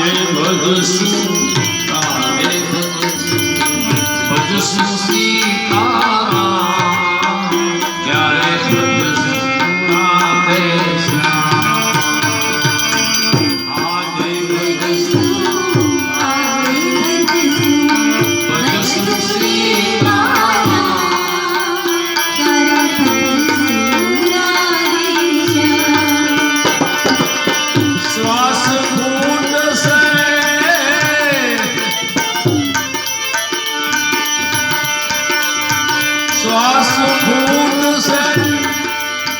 તારે ભજશું તારે ભજશું સીતારા ક્યારે ભજશું 抓师。